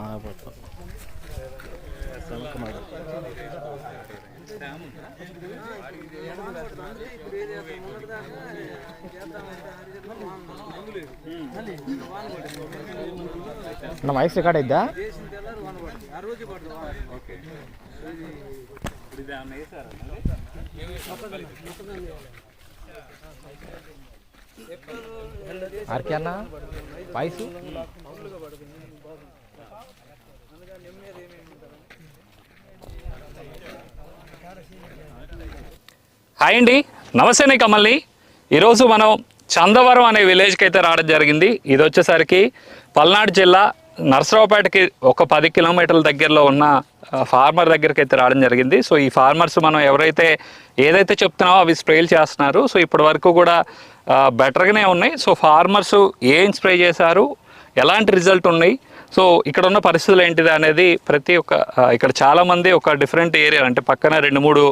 ನಾಗಪಟ್ಟು ನಮ್ಮ ice record ಇದ್ದ ಆರ್ಕ್ಯಾನ ಪಾಯಸು? Hi అండి. నమస్తే కమల్ని. ఈరోజు మనం చందవరం అనే విలేజ్కి అయితే రావడం జరిగింది. ఇది వచ్చేసరికి పల్నాడు జిల్లా నర్సరావుపేటకి ఒక పది కిలోమీటర్ల దగ్గరలో ఉన్న ఫార్మర్ దగ్గరికి అయితే రావడం జరిగింది. సో ఈ ఫార్మర్స్ మనం ఎవరైతే ఏదైతే చెప్తున్నామో అవి స్ప్రేలు చేస్తున్నారు. సో ఇప్పటి వరకు కూడా బెటర్గానే ఉన్నాయి. సో ఫార్మర్స్ ఏం స్ప్రే చేశారు? ఎలాంటి రిజల్ట్ ఉన్నాయి? సో ఇక్కడ ఉన్న పరిస్థితులు ఏంటిది అనేది ప్రతి ఒక్క ఇక్కడ చాలా మంది ఒక డిఫరెంట్ ఏరియా అంటే పక్కన రెండు మూడు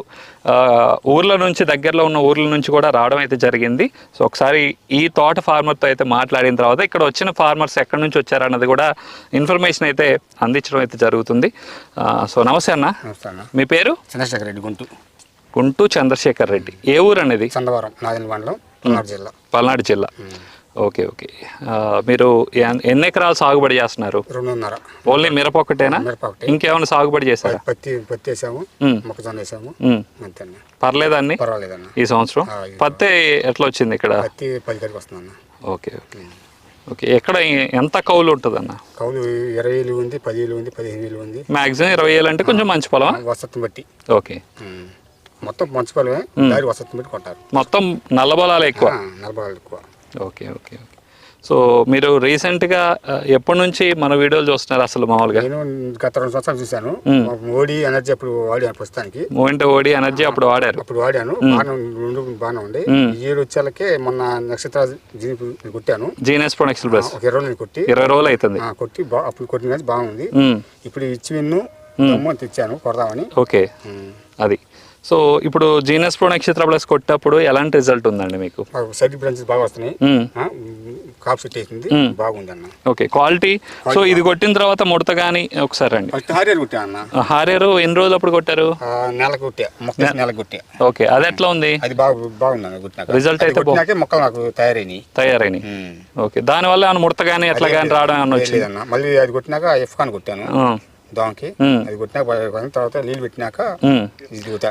ఊర్ల నుంచి దగ్గరలో ఉన్న ఊర్ల నుంచి కూడా రావడం అయితే జరిగింది. సో ఒకసారి ఈ తోట ఫార్మర్తో అయితే మాట్లాడిన తర్వాత ఇక్కడ వచ్చిన ఫార్మర్స్ ఎక్కడి నుంచి వచ్చారన్నది కూడా ఇన్ఫర్మేషన్ అయితే అందించడం అయితే జరుగుతుంది. సో నమస్తే అన్న. నమస్తే అన్న. మీ పేరు? చంద్రశేఖర్ రెడ్డి గుంటు గుంటూ చంద్రశేఖర్ రెడ్డి. ఏ ఊరు అనేది? చందవరం పల్నాడు జిల్లా. పల్నాడు జిల్లా. Okay okay. మీరు ఎన్- ఎన్ని ఎకరాలు సాగుబడి చేస్తున్నారు? రెండున్నర. ఓన్లీ మిరప ఒకటేనా మిరప ఒకటి. ఇంకేమైనా సాగుబడి చేశారా? పత్తి పత్తి వేసాము. మొక్కజొన్న వేసాము ఉమ్. అంతే అన్న? పర్లేదా అన్ని. పర్వాలేదన్న ఈ సంవత్సరం? పత్తి ఎట్లా వచ్చింది ఇక్కడ? పత్తి పది వస్తుందన్న ఓకే ఓకే. ఓకే ఎక్కడ ఎంత కౌలు ఉంటుంది అన్న కౌలు ఇరవై వేలు ఉంది పది వేలు ఉంది పదిహేను వేలు ఉంది. మ్యాక్సిమం ఇరవై వేలు అంటే కొంచెం మంచి పొలం వసతిని బట్టి. ఓకే. మొత్తం మంచి పొలమే దారి వసతిని బట్టి కొంటారు. మొత్తం నల్ల పొలాలు ఎక్కువ? నలభై వేలు ఎక్కువ. Okay okay okay. సో మీరు రీసెంట్గా ఎప్పటి నుంచి మన వీడియోలు చూస్తున్నారు అసలు మామూలుగా? నేను గత రెండు సంవత్సరాలు చూశాను. మోడీ ఎనర్జీ అప్పుడు వాడాను ప్రస్తుతానికి. మూవింట ఓడి ఎనర్జీ అప్పుడు వాడారు. అప్పుడు వాడాను. బాగానే రెండు బాగానే ఉంది. ఏడు వచ్చేలకే మొన్న నక్షత్ర కొట్టాను. Genus production plus. ఒక ఇరవై రోజులు కొట్టి ఇరవై రోజులు అవుతుంది కొట్టి అప్పుడు కొట్టిన బాగుంది. ఇప్పుడు ఇచ్చి విన్ను తెచ్చాను కొడదామని. ఓకే. అది. సో ఇప్పుడు జీనస్ ప్రో నక్షత్ర ప్లస్ కొట్టేటప్పుడు ఎలాంటి రిజల్ట్ ఉందండి మీకు? సైడ్ బ్రాంచెస్ బాగా వస్తున్నాయి. కాప్ సెట్ బాగుంది అన్న ఓకే క్వాలిటీ సో ఇది కొట్టిన తర్వాత ముడత కానీ ఒకసారి రండి. ఫస్ట్ హారియర్ కొట్టా అన్న. ఆ, హారేరు ఎన్ని రోజులు అప్పుడు కొట్టారు? ఆ, నెలకు కొట్టా. మొక్క నెలకు కొట్టా. ఓకే అది ఎట్లా ఉంది? అది బాగా బాగుంది అన్న కొట్టినాక అది అయితే కొట్టినాకే మొక్కలు నాకు తయారైనవి ఉమ్. ఓకే దానివల్ల ముడత కానీ ఎట్లా కానీ రావడం ఏం వచ్చింది? లేదన్న మళ్ళీ అది కొట్టినాక ఎఫ్ ఖాన్ కొట్టాను. దోమకి. అది కొట్టినాక తర్వాత నీళ్ళు పెట్టినాక.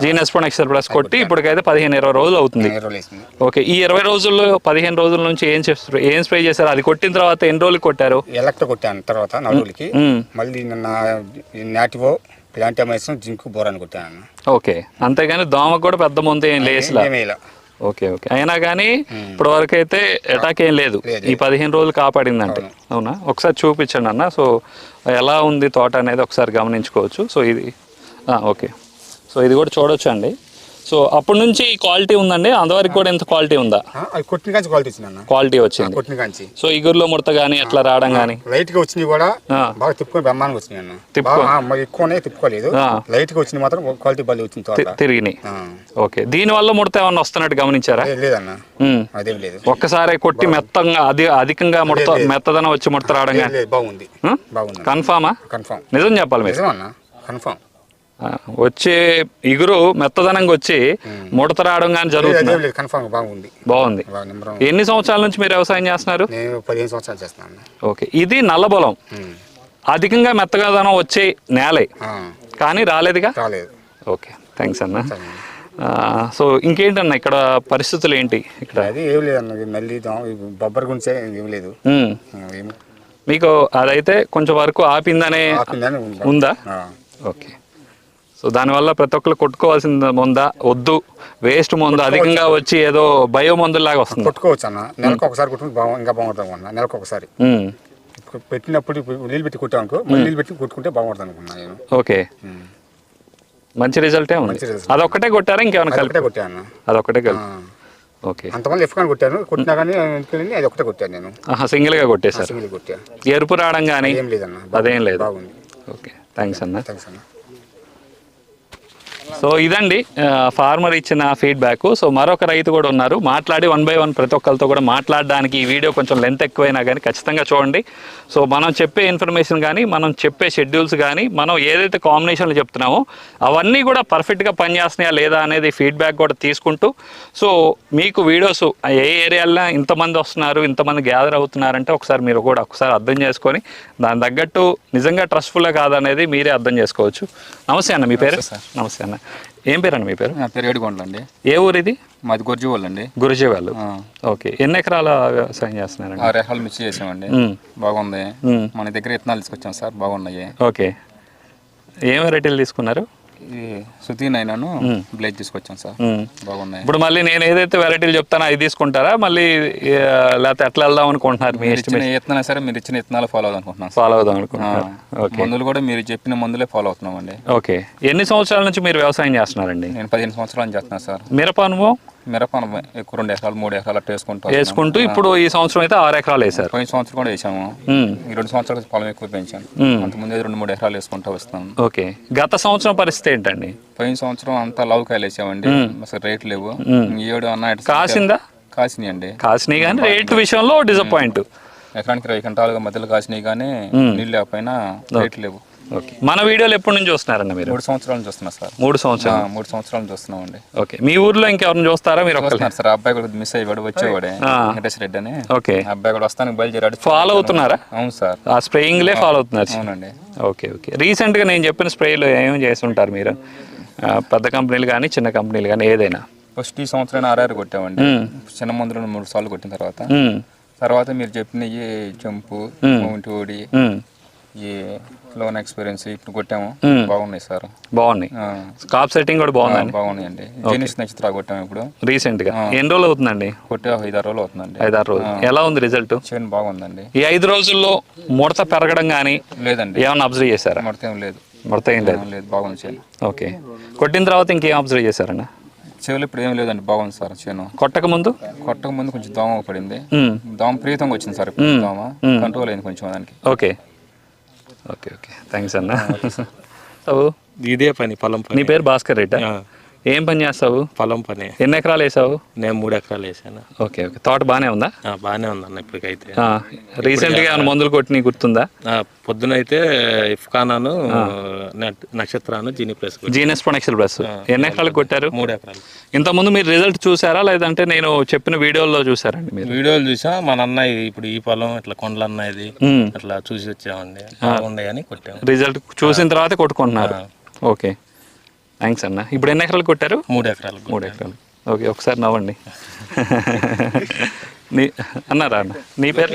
జీనస్ నక్షత్ర ప్లస్ కొట్టి ఇప్పటికైతే పదిహేను ఇరవై రోజులు అవుతుంది. ఓకే ఈ ఇరవై రోజుల్లో పదిహేను రోజుల నుంచి ఏం చేస్తారు? ఏం స్ప్రే చేశారు? అది కొట్టిన తర్వాత ఎన్ని రోజులు కొట్టారు? ఎలక్ట్రో కొట్టాను తర్వాత నలుగురికి. మళ్ళీ నాటివో ప్లాంటమైసన్ జింకు బోరాన్ కొట్టాను. ఓకే అంతేగాని దోమకు కూడా పెద్ద ముందు ఏం ఇలా ఓకే ఓకే. అయినా కానీ ఇప్పటి వరకు అయితే అటాక్ ఏం లేదు. ఈ పదిహేను రోజులు కాపాడిందంటే. అవునా. ఒకసారి చూపించండి అన్న. సో ఎలా ఉంది తోట అనేది ఒకసారి గమనించుకోవచ్చు. సో ఇది ఓకే. సో ఇది కూడా చూడొచ్చు అండి సో అప్పటి నుంచి క్వాలిటీ ఉందండి. అంతవరకు కూడా ఎంత క్వాలిటీ ఉందా? కొట్టిన కాంచి క్వాలిటీ వచ్చిందన్న. క్వాలిటీ వచ్చింది. కొట్టిన కాంచి. సో ఇగురులో ముడత కానీ ఎట్లా రావడం కానీ లైట్గా వచ్చినాయి కూడా. బాగా తిప్పుకొని బ్రహ్మాండంగా అన్న. తిప్పుకో- మరి ఎక్కువనే తిప్పుకోలేదు. లైట్గా వచ్చినాయి మాత్రం క్వాలిటీ బాగా వచ్చింది తిరిగినాయి. ఆ. ఓకే. దీనివల్ల ముడత ఏమన్నా వస్తున్నట్టు గమనించారా? లేదన్న. అదేం లేదు. ఒక్కసారి కొట్టి మెత్తంగా అది అధికంగా ముడత. మెత్తదనం వచ్చి ముడత రావడం బాగుంది? బాగుంది కన్ఫామా? కన్ఫామ్. నిజం చెప్పాలి మీరు. కన్ఫామ్. వచ్చే ఇగురు మెత్తదనంగా వచ్చి ముడత రావడం కానీ జరుగుతుంది? బాగుంది. ఎన్ని సంవత్సరాల నుంచి మీరు వ్యవసాయం చేస్తున్నారు? నేను పదిహేను సంవత్సరాలు చేస్తున్నాను. అన్న. ఓకే. ఇది నల్లబొలం. అధికంగా మెత్తగాదనం వచ్చే నేలే. కానీ రాలేదుగా? రాలేదు. ఓకే. థ్యాంక్స్ అన్న. సో ఇంకేంటన్న ఇక్కడ పరిస్థితులు ఏంటి ఇక్కడ? అది ఏం బొబ్బర్ గురించే ఏం లేదు. మీకు అదైతే కొంచెం వరకు ఆపిందనే ఉంది. ఓకే. సో దానివల్ల ప్రతి ఒక్కరు కొట్టుకోవాల్సింది ముందా వద్దు. వేస్ట్ మందు అధికంగా వచ్చి ఏదో బయో మందులాగా వస్తుంది. కొట్టుకోవచ్చు అన్న. నెలకు ఒకసారి కొట్టుకుంటే ఇంకా బాగుంటుంది అన్న. నెలకు ఒకసారి. పెట్టినప్పుడు నీళ్ళు పెట్టి మళ్ళీ నీళ్ళు పెట్టి కొట్టుకుంటే బాగుంటుంది అనుకున్నా నేను. ఓకే. మంచి రిజల్టే ఉంది. అదొక్కటే కొట్టారా ఇంకేమైనా అది కలిపి? కొట్టాను. అదొక్కటే. కలిపి. ఓకే. అంతమంది ఎఫ్ కానీ కొట్టాను. కొట్టినా కానీ అది ఒకటే కొట్టాను నేను. ఆహా సింగిల్గా కొట్టేశారు. సింగిల్ కొట్టా. ఎరుపు రావడం కానీ ఏం లేదన్న. అదేం లేదు. ఓకే. థ్యాంక్స్ అన్న. థ్యాంక్స్ అన్న. సో ఇదండి ఫార్మర్ ఇచ్చిన ఫీడ్బ్యాక్ సో మరొక రైతు కూడా ఉన్నారు. మాట్లాడి వన్ బై వన్ ప్రతి ఒక్కరితో కూడా మాట్లాడడానికి ఈ వీడియో కొంచెం లెంత్ ఎక్కువైనా కానీ ఖచ్చితంగా చూడండి. సో మనం చెప్పే ఇన్ఫర్మేషన్ కానీ మనం చెప్పే షెడ్యూల్స్ కానీ మనం ఏదైతే కాంబినేషన్లు చెప్తున్నామో అవన్నీ కూడా పర్ఫెక్ట్గా పనిచేస్తున్నాయా లేదా అనేది ఫీడ్బ్యాక్ కూడా తీసుకుంటూ. సో మీకు వీడియోస్ ఏ ఏరియాలో ఇంతమంది వస్తున్నారు ఇంతమంది గ్యాదర్ అవుతున్నారంటే ఒకసారి మీరు కూడా ఒకసారి అర్థం చేసుకొని దాని తగ్గట్టు నిజంగా ట్రస్ట్ఫుల్లా కాదనేది మీరే అర్థం చేసుకోవచ్చు. నమస్తే అన్న మీ పేరు? నమస్తే అన్న. ఏం పేరు అన్న మీ పేరు? నా పేరు ఏడుగొండలు అండి. ఏ ఊరు ఇది మాది గొర్జువాళ్ళు అండి. గురుజీ వాళ్ళు ఓకే. ఎన్ని ఎకరాల వ్యవసాయం చేస్తున్నారండి? ఆరు ఎకరాలు మిర్చి చేసామండి. బాగుంది. మన దగ్గర విత్తనాలు తీసుకొచ్చాం సార్. బాగున్నాయి. ఓకే. ఏం వెరైటీలు తీసుకున్నారు? ఈ సుతీన్ అయినాను బ్లేజ్ తీసుకొచ్చాం సార్. బాగున్నాయి. ఇప్పుడు మళ్ళీ నేను ఏదైతే వెరైటీలు చెప్తానో అవి తీసుకుంటారా? మళ్ళీ లేకపోతే ఎట్లా వెళ్దాం అనుకుంటున్నారు మీరు ఇచ్చిన విత్తనాలు సరే మీరు ఇచ్చిన విత్తనాలు ఫాలో అవుదాం అనుకుంటున్నాం సార్. ఫాలో అవుదాం ఓకే. మందులు కూడా మీరు చెప్పిన మందులే ఫాలో అవుతున్నామండి. ఓకే. ఎన్ని సంవత్సరాల నుంచి మీరు వ్యవసాయం చేస్తున్నారండి? నేను పదిహేను సంవత్సరాలు చేస్తున్నాను సార్. మిరప అనుభవం? మిరప ఎక్కువ రెండు ఎకరాలు మూడు ఎకరాలు అట్లా వేసుకుంటూ వేసుకుంటూ ఇప్పుడు ఈ సంవత్సరం అయితే ఆరు ఎకరాలు వేశారు. పోయిన సంవత్సరం కూడా వేసాము. ఈ రెండు సంవత్సరాలు పొలం ఎక్కువ పెంచాను. అంతకుముందు రెండు మూడు ఎకరాలు వేసుకుంటూ వస్తాను ఓకే. గత సంవత్సరం పరిస్థితి ఏంటండి? పోయిన సంవత్సరం అంతా లవ్ కాయలు వేసామండి. అసలు రేట్ లేవు. ఏడు అన్న కాసిందా? కాసినాయి అండి. కాసినాయి కానీ రేట్ విషయంలో డిసప్పాయింట్ ఎకరానికి ఇరవై క్వింటాలుగా మధ్యలో కాసినాయి కానీ నీళ్ళు లేకపోయినా రేట్ లేవు. ఓకే. మన వీడియోలు ఎప్పటి నుంచి చూస్తున్నారన్న మీరు? మూడు సంవత్సరాల నుంచి చూస్తున్నా సార్. మూడు సంవత్సరాలు. మూడు సంవత్సరాల నుంచి చూస్తున్నామండి. ఓకే. మీ ఊర్లో ఇంకెవరిని చూస్తారా? మీరు ఒక్కరు చూస్తున్నారు సార్. అబ్బాయి కూడా మిస్ అయ్యాడు వచ్చేవాడే. వెంకటేష్ రెడ్డి అని. ఓకే. అబ్బాయి కూడా వస్తానికి బయలుదేరాడు. ఫాలో అవుతున్నారా? అవును సార్. ఆ స్ప్రేయింగ్లే ఫాలో అవుతున్నారు. అవునండి. Okay okay. రీసెంట్గా నేను చెప్పిన స్ప్రేలు ఏమేమి చేస్తుంటారు మీరు? పెద్ద కంపెనీలు కానీ చిన్న కంపెనీలు కానీ ఏదైనా? ఫస్ట్ ఈ సంవత్సరం ఆర్ఆర్ కొట్టామండి. చిన్న మందులు మూడు సార్లు కొట్టిన తర్వాత. తర్వాత మీరు చెప్పిన ఈ జంపు మౌంట్ ఓడి. ఈ లోన్ ఎక్స్పీరియన్స్ ఇప్పుడు కొట్టాము. బాగున్నాయి సార్. బాగున్నాయి. స్కాప్ సెట్టింగ్ కూడా బాగుందండి బాగున్నాయండి. జీనిస్ నక్షత్ర కొట్టాము ఇప్పుడు. రీసెంట్గా ఎన్ని రోజులు అవుతుందండి? కొట్టే ఐదారు రోజులు అవుతుందండి. ఐదారు రోజులు. ఎలా ఉంది రిజల్ట్? చేను బాగుందండి. ఈ ఐదు రోజుల్లో ముడత పెరగడం కానీ లేదండి. ఏమన్నా అబ్జర్వ్ చేశారా? మొత్తం లేదు. ముడత ఏం లేదు. ఏం లేదు బాగుంది చేను. ఓకే. కొట్టిన తర్వాత ఇంకేం అబ్జర్వ్ చేశారన్న చెవులు ఇప్పుడు ఏం లేదండి బాగుంది సార్ చేను. కొట్టక ముందు? కొట్టక ముందు కొంచెం దోమ పడింది. దోమ ప్రీతంగా వచ్చింది సార్ దోమ. కంట్రోల్ అయింది కొంచెం దానికి. ఓకే. Okay okay. థ్యాంక్స్ అన్న. ఇదే పని పొలం నీ పేరు భాస్కర్ రెడ్డి? ఏం పని చేస్తావు? పొలం పని. ఎన్ని ఎకరాలు వేసావు? నేను మూడు ఎకరాలు వేసాను. Okay okay. తోట బాగానే ఉందా? బాగానే ఉందన్న ఇప్పటికైతే. రీసెంట్గా ఏమైనా మందులు కొట్టి గుర్తుందా? ఆ, పొద్దునైతే ఇఫ్కానాను నక్షత్రాను జీని ప్లస్. Genus production plus. ఎన్ని ఎకరాలకు కొట్టారు? మూడు ఎకరాలు. ఇంతకుముందు మీరు రిజల్ట్ చూసారా? లేదంటే నేను చెప్పిన వీడియోలో చూసారండి మీరు? వీడియోలు చూసా మా అన్నయ్య ఇప్పుడు ఈ పొలం ఇట్లా కొండల అన్నయ్యది మ్మ్. అట్లా చూసి వచ్చామండి. అని కొట్టాము. రిజల్ట్ చూసిన తర్వాత కొట్టుకుంటున్నారు. ఓకే. థ్యాంక్స్ అన్న. ఇప్పుడు ఎన్ని ఎకరాలు కొట్టారు? మూడు ఎకరాలు మూడు ఎకరాలు. ఓకే ఒకసారి నవ్వండి. నీ అన్నారా అన్న. నీ పేరు?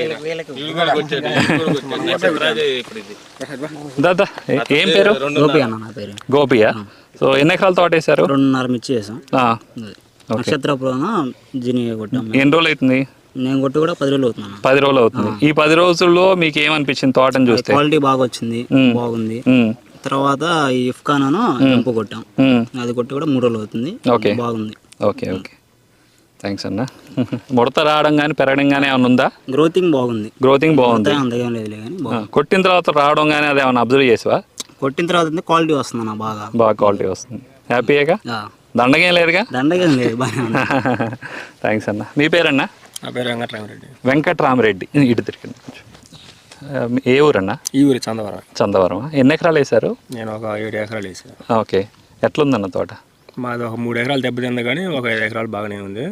దాదా ఏ- పేరు గోపి అన్న నా పేరు. గోపియా? సో ఎన్ని ఎకరాలు తోట వేశారు రెండున్నర మిర్చి అది. నక్షత్రపురం కొట్టాం ఎన్ని రోజులు అవుతుంది? నేను కొట్టి కూడా పది రోజులు అవుతున్నాను పది రోజులు అవుతుంది. ఈ పది రోజుల్లో మీకు ఏమనిపించింది తోటని చూస్తే? క్వాలిటీ బాగా వచ్చింది. బాగుంది. తర్వాత ఈ ఇఫ్కానాను జంపు కొట్టాం. అది కొట్టి కూడా మూడు రోజులు అవుతుంది. ఓకే. బాగుంది. Okay okay. థ్యాంక్స్ అన్న. ముడత రావడం కానీ పెరగడం కానీ ఏమైనా ఉందా? గ్రోతింగ్ బాగుంది. గ్రోతింగ్ బాగుంది. అంతగా లేదులే కానీ కొట్టిన తర్వాత రావడం కానీ అది ఏమైనా అబ్జర్వ్ చేసావా? కొట్టిన తర్వాత క్వాలిటీ వస్తుంది అన్న బాగా. బాగా క్వాలిటీ వస్తుంది. హ్యాపీయేగా ఆ, దండగేం లేదుగా? దండగా లేదు థ్యాంక్స్ అన్న. మీ పేరన్నా? నా పేరు వెంకటరామరెడ్డి. వెంకట్రామరెడ్డి. ఇటు తిరిగింది కొంచెం ఏ ఊరన్నా? ఈ ఊరి చందవరం. చందవరం. ఎన్ని ఎకరాలు వేశారు? నేను ఒక ఏడు ఎకరాలు వేసాను ఓకే. ఎట్లుందన్న తోట? మాది ఒక మూడు ఎకరాలు దెబ్బతింది కానీ ఒక ఐదు ఎకరాలు బాగానే ఉంది.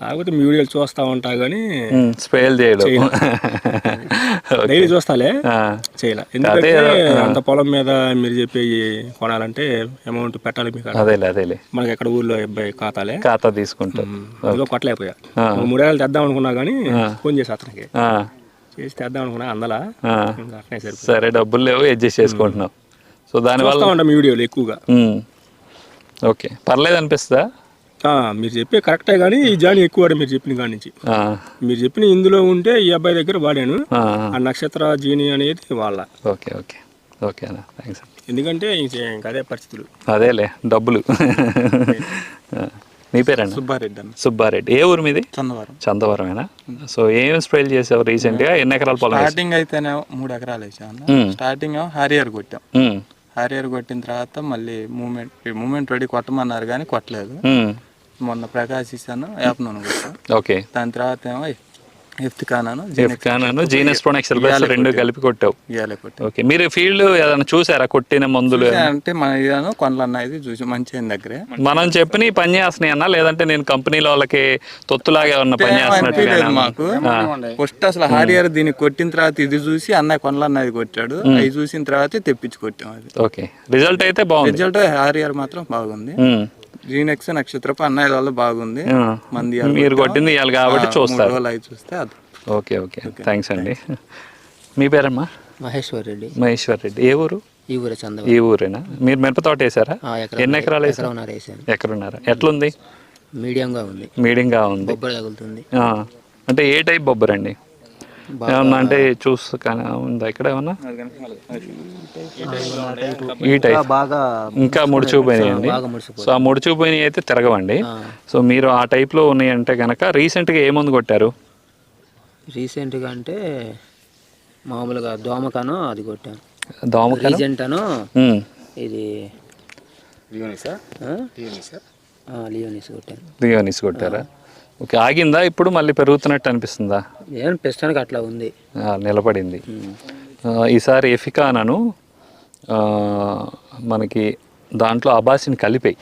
కాకపోతే మీ వీడియోలు చూస్తూ ఉంటా కానీ ఉమ్, స్ప్రేలు చేయడం. డైలీ చూస్తాలే? చేయలే. ఎందుకంటే అంత పొలం మీద మీరు చెప్పి కొనాలంటే అమౌంట్ పెట్టాలి మీకు. అదేలే అదేలే. మనకి ఎక్కడ ఊర్లో అబ్బాయి ఖాతాలే. ఖాతా తీసుకుంటాం కొట్టలేకపోయా మూడేళ్ళు తెద్దాం అనుకున్నా కానీ ఫోన్ చేసి అతనికి. చేసి తెద్దాం అనుకున్నా అందలా. అట్నే సరిపోయి సరే డబ్బులు లేవు అడ్జస్ట్ చేసుకుంటున్నావు సో దానివల్ల ఉంటాం వీడియోలు ఎక్కువగా. ఓకే పర్లేదు అనిపిస్తుందా? మీరు చెప్పే కరెక్టే కానీ ఈ జాని ఎక్కువ వాడే మీరు చెప్పిన కాడి నుంచి. మీరు చెప్పిన ఇందులో ఉంటే ఈ అబ్బాయి దగ్గర వాడాను. ఆ, నక్షత్ర జీని అనేది వాళ్ళ. Okay okay. ఓకే అన్న థ్యాంక్స్ ఎందుకంటే అదే పరిస్థితులు. అదేలే డబ్బులు. నీ పేరన్నా సుబ్బారెడ్డి అన్న సుబ్బారెడ్డి. ఏ ఊరు మీది? చందవరం. చందవరమేనా? సో ఏం స్ప్రేలు చేసావు రీసెంట్గా? ఎన్ని ఎకరాల పొలం? స్టార్టింగ్ అయితేనే మూడు ఎకరాలు వేసాను. స్టార్టింగ్ హారియర్ కొట్టాం. హారియర్ కొట్టిన తర్వాత మళ్ళీ మూమెంట్ మూమెంట్ రెడీ కొట్టమన్నారు కానీ కొట్టలేదు. మొన్న ప్రకాశ్ ఇస్తాను యాప్ నూనె కొట్టాను ఓకే. దాని తర్వాత ఏమో ఎఫ్తికానాను జీనస్ ప్లస్ రెండు కలిపి కొట్టావు. గేలే కొట్టాను ఓకే. మీరు ఫీల్డ్ ఏదైనా చూసారా? కొట్టిన మందులు అంటే మన ఇదాను కొండలన్న ఇది చూసి మంచి దగ్గరే. మనం చెప్పిన పని చేస్తున్నాయి అన్నా? లేదంటే నేను కంపెనీలో వాళ్ళకి తొత్తులాగా ఉన్న పని చేస్తున్నట్టుగా అనిపించలేదు మాకు. ఫస్ట్ అసలు హారియర్ దీన్ని కొట్టిన తర్వాత ఇది చూసి అన్నయ్య కొండలన్నది కొట్టాడు. అవి చూసిన తర్వాత తెప్పించి కొట్టాం అది. ఓకే. రిజల్ట్ అయితే బాగుంది. రిజల్ట్ హారియర్ మాత్రం బాగుంది. జీనెక్స్ నక్షత్రపు అన్నయ్య వల్ల బాగుంది. మంది మీరు కొట్టింది ఇవ్వాలి కాబట్టి చూస్తారు. అవి చూస్తే అది ఓకే ఓకే. థ్యాంక్స్ అండి. మీ పేరమ్మా? మహేశ్వర్ రెడ్డి. మహేశ్వర్ రెడ్డి. ఏ ఊరు? ఈ ఊరే చంద ఈ ఊరేనా? మీరు మిరప తోట వేసారా ఎన్ని ఎకరాలు వేసారు ఎక్కడున్నారా ఎట్లుంది? మీడియంగా ఉంది. మీడియంగా ఉంది. బొబ్బర తగులుతుంది. ఆ. అంటే ఏ టైప్ బొబ్బర్ అండి ఏమన్నా అంటే చూసు కానీ ఉందా ఇక్కడ ఏమన్నా? ఈ టైప్. బాగా ఇంకా ముడిచిపోయినాయండి సో ఆ ముడిచిపోయినాయి అయితే తిరగవండి. సో మీరు ఆ టైప్లో ఉన్నాయి అంటే కనుక రీసెంట్గా ఏ మందు కొట్టారు? రీసెంట్గా అంటే మామూలుగా దోమకను అది కొట్టాను. రీజెంట్ అను. ఇది లియోనిసా? ఆ? లియోనిసా? ఆ, లియోనిస్ కొట్టాను. దియోనిస్ కొట్టారా? ఓకే ఆగిందా? ఇప్పుడు మళ్ళీ పెరుగుతున్నట్టు అనిపిస్తుందా? ఏం ప్రస్తుతానికి అట్లా ఉంది. నిలబడింది. ఈసారి ఎఫికానను మనకి దాంట్లో అబాసిన్ కలిపాయి.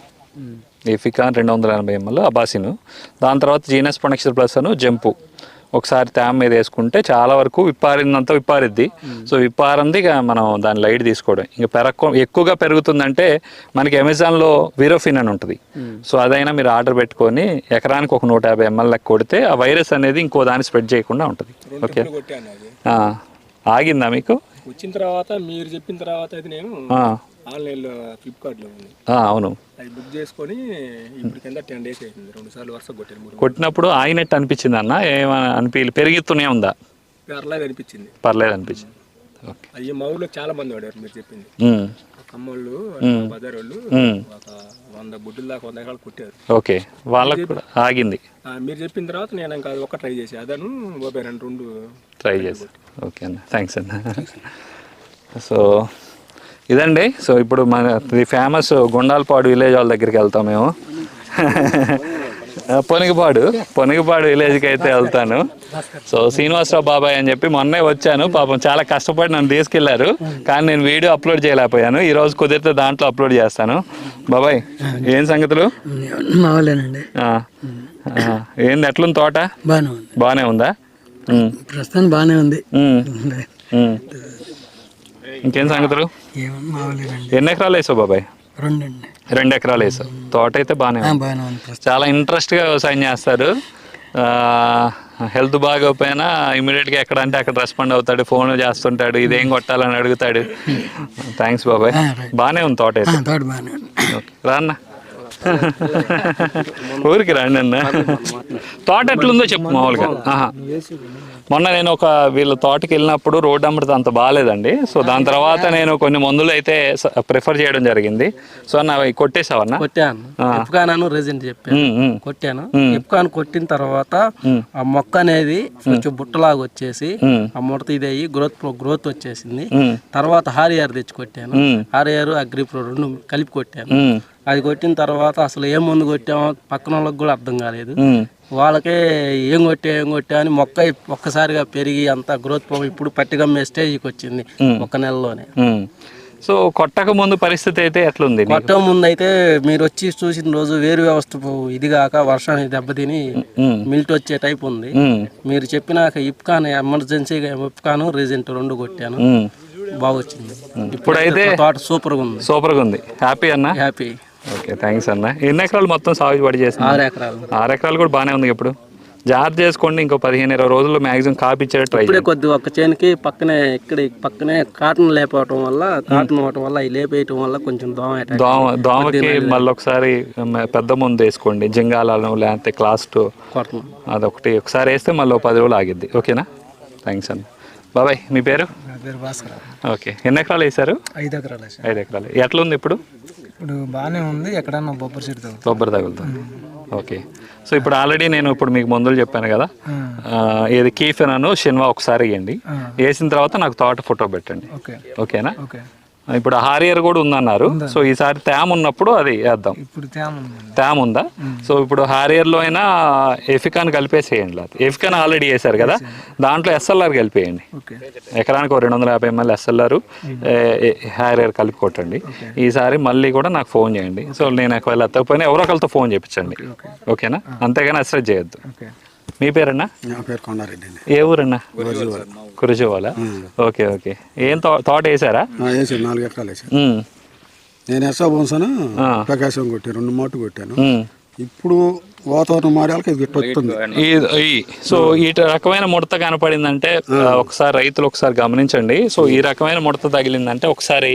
ఎఫికాన్ రెండు వందల ఎనభై ఎంఎల్ అబాసిన్. దాని తర్వాత జీనస్ ప్రొడక్షన్ ప్లస్ అను జంపు. ఒకసారి తేమ మీద వేసుకుంటే చాలా వరకు విప్పారిందంతా విప్పారిద్ది. సో విప్పారంది ఇక మనం దాని లైట్ తీసుకోవడం. ఇంకా పెరగ ఎక్కువగా పెరుగుతుందంటే మనకి అమెజాన్లో వీరోఫిన్ అని ఉంటుంది. సో అదైనా మీరు ఆర్డర్ పెట్టుకొని ఎకరానికి ఒక నూట యాభై ఎంఎల్ లెక్క కొడితే ఆ వైరస్ అనేది ఇంకో దాన్ని స్ప్రెడ్ చేయకుండా ఉంటుంది. ఓకే? ఆగిందా మీకు? వచ్చిన తర్వాత మీరు చెప్పిన తర్వాత అది నేను ఆన్లైన్లో ఫ్లిప్కార్ట్లో ఉంది. అవును. అది బుక్ చేసుకొని ఇప్పుడు కింద టెన్ డేస్ అవుతుంది రెండు సార్లు వరుస కొట్టాను కొట్టినప్పుడు ఆగినట్టు అనిపించింది అన్న ఏమైనా అనిపి పెరుగుతూనే ఉందా? అర్లాది అనిపించింది. పర్లేదు అనిపించింది. ఓకే. అయ్యి మా ఊర్లో చాలా మంది వాడారు మీరు చెప్పింది. ఉమ్, కమ్మోళ్ళు బజార్ వాళ్ళు ఒక వంద బుడ్డుల దాకా వంద ఎకరాలు కుట్టారు. ఓకే. వాళ్ళకు కూడా ఆగింది. మీరు చెప్పిన తర్వాత నేను ఇంకా అది ఒక్క ట్రై చేసి. అదను బాబాయ్ రెండు రెండు ట్రై చేసి. ఓకే అన్న. థ్యాంక్స్ అన్న. సో ఇదండి. సో ఇప్పుడు మన ది ఫేమస్ గుండాలపాడు విలేజ్ వాళ్ళ దగ్గరికి వెళ్తాం మేము. పొనిగిపాడు. పొనిగిపాడు విలేజ్కి అయితే వెళ్తాను. సో శ్రీనివాసరావు బాబాయ్ అని చెప్పి మొన్నే వచ్చాను. పాపం చాలా కష్టపడి నన్ను తీసుకెళ్ళారు. కానీ నేను వీడియో అప్లోడ్ చేయలేకపోయాను. ఈ రోజు కుదిరితే దాంట్లో అప్లోడ్ చేస్తాను. బాబాయ్ ఏం సంగతులు? ఏంది ఎట్లుంది తోట? బాగానే ఉంది. ప్రస్తుతానికి బాగానే ఉంది. ఇంకేం సంగతులు? ఎన్ని ఎకరాలు వేసావు బాబాయ్? రెండండి. రెండు ఎకరాలు వేసావు. తోట అయితే బాగానే చాలా ఇంట్రెస్ట్గా వ్యవసాయం చేస్తారు. హెల్త్ బాగోపోయినా ఇమీడియట్గా ఎక్కడ అంటే అక్కడ రెస్పాండ్ అవుతాడు ఫోన్ చేస్తుంటాడు ఇదేం కొట్టాలని అడుగుతాడు. థ్యాంక్స్ బాబాయ్. బాగానే ఉంది తోట అయితే. తోట ఊరికి రండి అన్న తోట ఎట్లుందో చెప్పు మామూలుగా. మొన్న నేను ఒక వీళ్ళ తోటకి వెళ్ళినప్పుడు రోడ్ అమ్మడితే అంత బాగాలేదండి. సో దాని తర్వాత నేను కొన్ని మందులు అయితే ప్రిఫర్ చేయడం జరిగింది. సో అన్న అవి కొట్టేసావన్నా కొట్టాను. రెజెంట్ చెప్పాను. కొట్టాను. ఎప్కాన్ కొట్టిన తర్వాత ఆ మొక్క అనేది కొంచెం బుట్టలాగా వచ్చేసి ఆ ముడత ఇది అయ్యి గ్రోత్ గ్రోత్ వచ్చేసింది. తర్వాత హారియార్ తెచ్చి కొట్టాను. హారియార్ అగ్రిప్రో రెండు కలిపి కొట్టాను. అది కొట్టిన తర్వాత అసలు ఏం ముందు కొట్టామో పక్కన వాళ్ళకి కూడా అర్థం కాలేదు. వాళ్ళకే ఏం కొట్టా ఏం కొట్టా అని మొక్క ఒక్కసారిగా పెరిగి అంత గ్రోత్ ఇప్పుడు పట్టిగమ్మే స్టేజ్కి వచ్చింది ఒక నెలలోనే. సో కొట్టక ముందు పరిస్థితి అయితే ఎట్లుంది? కొట్ట ముందు అయితే మీరు వచ్చి చూసిన రోజు వేరు వ్యవస్థ ఇది కాక వర్షానికి దెబ్బతిని మిల్ట్ వచ్చే టైప్ ఉంది. మీరు చెప్పినాక ఇప్కాన్ ఎమర్జెన్సీగా ఇప్కాను రీజెంట్ రెండు కొట్టాను. బాగా వచ్చింది ఇప్పుడైతే తోట సూపర్గా ఉంది. సూపర్గా ఉంది. హ్యాపీ అన్న? హ్యాపీ ఓకే థ్యాంక్స్ అన్న. ఎన్ని ఎకరాలు మొత్తం సాగుబడి చేస్తున్నా ఆరు ఎకరాలు. ఆరు ఎకరాలు కూడా బాగానే ఉంది ఇప్పుడు. జాగ్రత్త చేసుకోండి ఇంకో పదిహేను ఇరవై రోజుల్లో మాక్సిమం కాపీ ఇచ్చేటట్టు ట్రై ఇప్పుడే కొద్ది ఒక్క చేనుకి పక్కనే ఇక్కడ పక్కనే కాటన్ లేపవటం వల్ల కాటన్ అవటం వల్ల ఈ లేపేయటం వల్ల కొంచెం దోమ దోమ దోమకి మళ్ళీ ఒకసారి పెద్ద ముందు వేసుకోండి. జింగాలను లేకపోతే క్లాస్ టూ అదొకటి. ఒకసారి వేస్తే మళ్ళీ ఒక పది రోజులు ఆగిద్ది. ఓకేనా? థ్యాంక్స్ అన్న. బాబాయ్ మీ పేరు? నా పేరు భాస్కర్. ఓకే. ఎన్ని ఎకరాలు వేసారు ఐదు ఎకరాలు. ఐదు ఎకరాలు. ఎట్లా ఉంది ఇప్పుడు? ఇప్పుడు బాగానే ఉంది. ఎక్కడన్నా బొబ్బరి చెట్టు తగ్గుతుంది కొబ్బరి తగులుతుంది. ఓకే. సో ఇప్పుడు ఆల్రెడీ నేను ఇప్పుడు మీకు మందులు చెప్పాను కదా. ఏది కీఫెనాను షిన్వా ఒకసారి వేయండి. వేసిన తర్వాత నాకు తోట ఫోటో పెట్టండి. ఓకే. ఓకేనా? ఓకే. ఇప్పుడు హారియర్ కూడా ఉందన్నారు. సో ఈసారి తేమ ఉన్నప్పుడు అది వేద్దాం. ఇప్పుడు తేమ ఉందా? సో ఇప్పుడు హారియర్లో అయినా ఎఫికాన్ కలిపేసేయండి లేకపోతే ఎఫికాన్ ఆల్రెడీ వేశారు కదా? దాంట్లో ఎస్ఎల్ఆర్ కలిపేయండి. ఎకరానికి ఒక రెండు వందల యాభై ఎంఎల్ ఎస్ఎల్ఆర్ హారియర్ కలిపి కొట్టండి. ఈసారి మళ్ళీ కూడా నాకు ఫోన్ చేయండి. సో నేను ఒకవేళ ఎత్తకపోయినా ఎవరో ఒకరితో ఫోన్ చేయించండి ఓకేనా? అంతేగాని అసలు చేయొద్దు. ఓకే. మీ పేరన్నా? నా పేరు కొండారెడ్డి అండి. ఏ ఊరన్నా? Kurujuvala okay okay. ఏం తో- తోట వేసారా? వేసాను నాలుగు ఎకరాలు వేసాను. ఉమ్, నేను ఎస్ఆ బొంసను. ప్రకాశం కొట్టాను రెండు మాటు కొట్టాను. ఉమ్. ఇప్పుడు వాతావరణం మారాక ఇది గిట్ట వస్తుంది ఈ ఈ- సో ఈ రకమైన ముడత కనపడిందంటే ఆ, ఒకసారి రైతులు ఒకసారి గమనించండి. సో ఈ రకమైన ముడత తగిలిందంటే ఒకసారి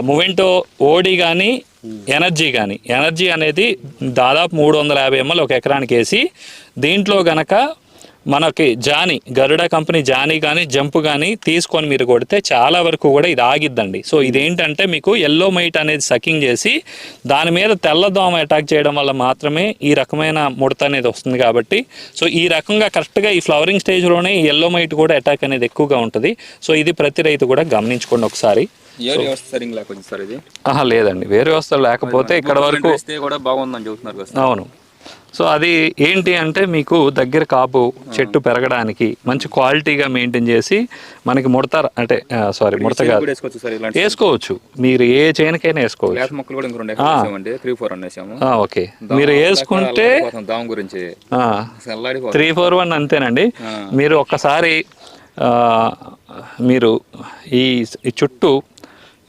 మూవెంటో ఓడి కానీ ఎనర్జీ కానీ ఎనర్జీ అనేది దాదాపు మూడు వందల యాభై ఎంఎల్ ఒక ఎకరానికి వేసి దీంట్లో గనక మనకి జానీ గరుడ కంపెనీ జానీ కానీ జంప్ కానీ తీసుకొని మీరు కొడితే చాలా వరకు కూడా ఇది ఆగిద్దండి. సో ఇదేంటంటే మీకు ఎల్లో మైట్ అనేది సకింగ్ చేసి దాని మీద తెల్లదోమ అటాక్ చేయడం వల్ల మాత్రమే ఈ రకమైన ముడత అనేది వస్తుంది కాబట్టి. సో ఈ రకంగా కరెక్ట్గా ఈ ఫ్లవరింగ్ స్టేజ్లోనే ఎల్లో మైట్ కూడా అటాక్ అనేది ఎక్కువగా ఉంటుంది. సో ఇది ప్రతి రైతు కూడా గమనించుకోండి ఒకసారి. వ్యవస్థ లేదండి. వేరే వస్తువులు లేకపోతే ఇక్కడ వరకు కూడా బాగుందని. అవును. సో అది ఏంటి అంటే మీకు దగ్గర కాపు చెట్టు పెరగడానికి మంచి క్వాలిటీగా మెయింటైన్ చేసి మనకి ముడత అంటే సారీ ముడత కాదు. వేసుకోవచ్చు మీరు ఏ చైన్కైనా వేసుకోవచ్చు. ఓకే. మీరు వేసుకుంటే త్రీ ఫోర్ వన్ అంతేనండి. మీరు ఒక్కసారి మీరు ఈ చుట్టూ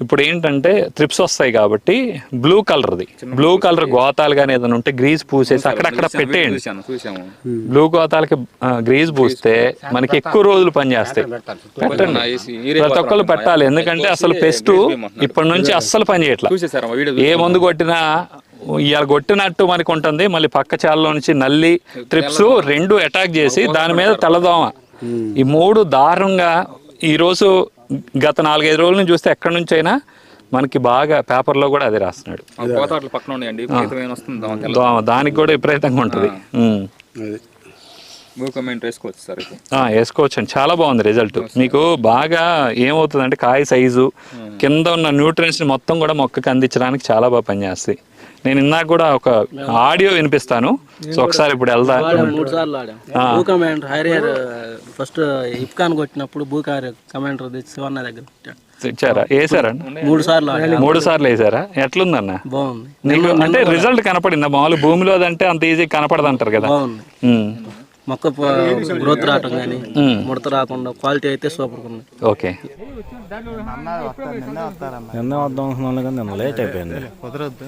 ఇప్పుడు ఏంటంటే ట్రిప్స్ వస్తాయి కాబట్టి బ్లూ కలర్ది బ్లూ కలర్ గోతాలు కానీ ఏదైనా ఉంటే గ్రీజ్ పూసేసి అక్కడక్కడ పెట్టేయండి. బ్లూ గోతాలకి గ్రీజ్ పూస్తే మనకి ఎక్కువ రోజులు పనిచేస్తాయి పెట్టండి. ప్రతి ఒక్కరు పెట్టాలి. ఎందుకంటే అసలు పెస్ట్ ఇప్పటి నుంచి అస్సలు పని చేయట్లా. చూసేసారు వీడియో ఏ మందు కొట్టినా ఇవాళ కొట్టినట్టు మనకి ఉంటుంది. మళ్ళీ పక్క చాలలో నుంచి నల్లి ట్రిప్స్ రెండు అటాక్ చేసి దాని మీద తెల్లదోమ. ఈ మూడు దారుణంగా ఈరోజు గత నాలుగైదు రోజుల నుంచి చూస్తే ఎక్కడి నుంచి అయినా మనకి బాగా పేపర్లో కూడా అది రాస్తున్నాడు. కోతాట్లు పక్కన ఉన్నాయండి. దామ దానికి కూడా విపరీతంగా ఉంటుంది. వేసుకోవచ్చు సార్ ఇది ఆ, వేసుకోవచ్చండి. చాలా బాగుంది రిజల్ట్. మీకు బాగా ఏమవుతుందంటే కాయ సైజు కింద ఉన్న న్యూట్రియన్స్ మొత్తం కూడా మొక్కకి అందించడానికి చాలా బాగా పనిచేస్తాయి. నేను ఇందాక కూడా ఒక ఆడియో వినిపిస్తాను. సో ఒకసారి ఇప్పుడు వెళ్దా. మూడు సార్లు ఆడాం భూ కమాండర్ హైరియర్ ఫస్ట్ ఇఫ్కాన్ కొట్టినప్పుడు భూ కమాండర్ శివన్న దగ్గర పెట్టాడు. ఇచ్చారా వేసారా? మూడు సార్లు ఆడాం మూడు సార్లు వేసారా? ఎట్లుందన్న? బాగుంది. అంటే రిజల్ట్ కనపడిందా? మామూలు భూమిలో అంటే అంత ఈజీ కనపడదు అంటారు కదా. మొక్క గ్రోత్ రావటం కానీ ముడత రాకుండా క్వాలిటీ అయితే సూపర్ ఉంది. ఓకే. నిన్న వద్దాం అనుకున్నాను కానీ నిన్న లేట్ అయిపోయింది. కుదరద్దు.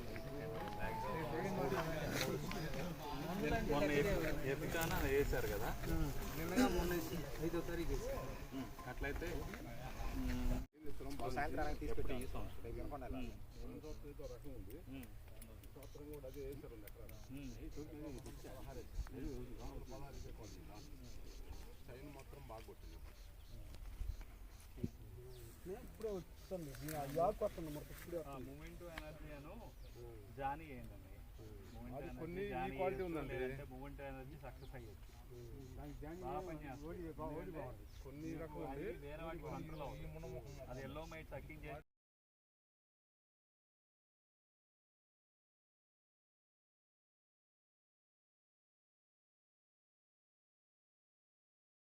మొన్న వేసారు కదా. నిన్నగా మొన్న ఐదో తారీఖు అట్లయితే సాయంత్రానికి తీసుకొచ్చి ఈ సంవత్సరం వినకుండా వేసారు చైన్ మాత్రం బాగా కొట్టింది. ఇప్పుడు వస్తుంది యాక్ వస్తుంది. మూమెంట్ ఎనర్జీ అను జానీ అయిందండి. అది కొన్ని క్వాలిటీ ఉందండి. మూమెంట్ అనేది సక్సెస్ అయ్యొచ్చు. కొన్ని రకం అది ఎల్లో మైట్ సక్కింగ్ చేసి